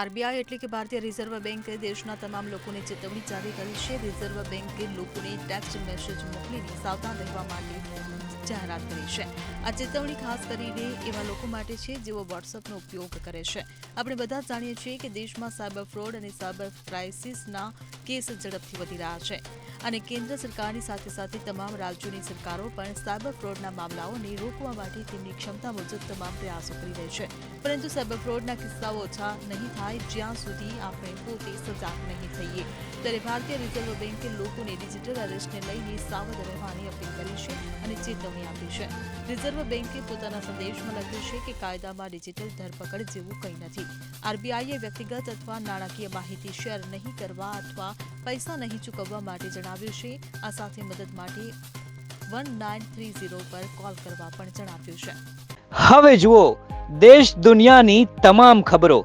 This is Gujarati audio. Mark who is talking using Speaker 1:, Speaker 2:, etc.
Speaker 1: આરબીઆઈ એટલે કે ભારતીય રિઝર્વ બેંકે દેશના તમામ લોકોને ચેતવણી જારી કરી છે. રિઝર્વ બેંકે લોકોને ટેક્સ્ટ મેસેજ મોકલીને સાવધાન રહેવા માટે જાહેરાત કરી છે. આ ચેતવણી ખાસ કરીને એવા લોકો માટે છે જેઓ વોટ્સઅપનો ઉપયોગ કરે છે. આપણે બધા જાણીએ છીએ કે દેશમાં સાયબર ફ્રોડ અને સાયબર ક્રાઇસિસના કેસ ઝડપથી વધી રહ્યા છે અને કેન્દ્ર સરકારની સાથે સાથે તમામ રાજ્યોની સરકારો પણ સાયબર ફ્રોડના મામલાઓને રોકવા માટે તેમની ક્ષમતા મુજબ તમામ પ્રયાસો કરી રહી છે. પરંતુ સાયબર ફ્રોડના કિસ્સાઓ ઓછા નહીં થાય જ્યાં સુધી આપણે પોતે સજાગ નહીં થઈએ. ત્યારે ભારતીય રિઝર્વ બેન્કે લોકોને ડિજિટલ અરેસ્ટને લઈને સાવધ રહેવાની અપીલ કરી છે અને ચેતવણી આપી છે. રિઝર્વ બેન્કે પોતાના સંદેશમાં લખ્યું છે કે કાયદામાં ડિજિટલ ધરપકડ જેવું કંઈ નથી. આરબીઆઈએ વ્યક્તિગત અથવા નાણાકીય માહિતી શેર નહીં કરવા અથવા પૈસા નહીં ચૂકવવા માટે જણાવ્યું છે. આ સાથે મદદ માટે વન નાઇન થ્રી ઝીરો પર કોલ કરવા પણ જણાવ્યું છે.
Speaker 2: હવે જુઓ, દેશ દુનિયાની તમામ ખબરો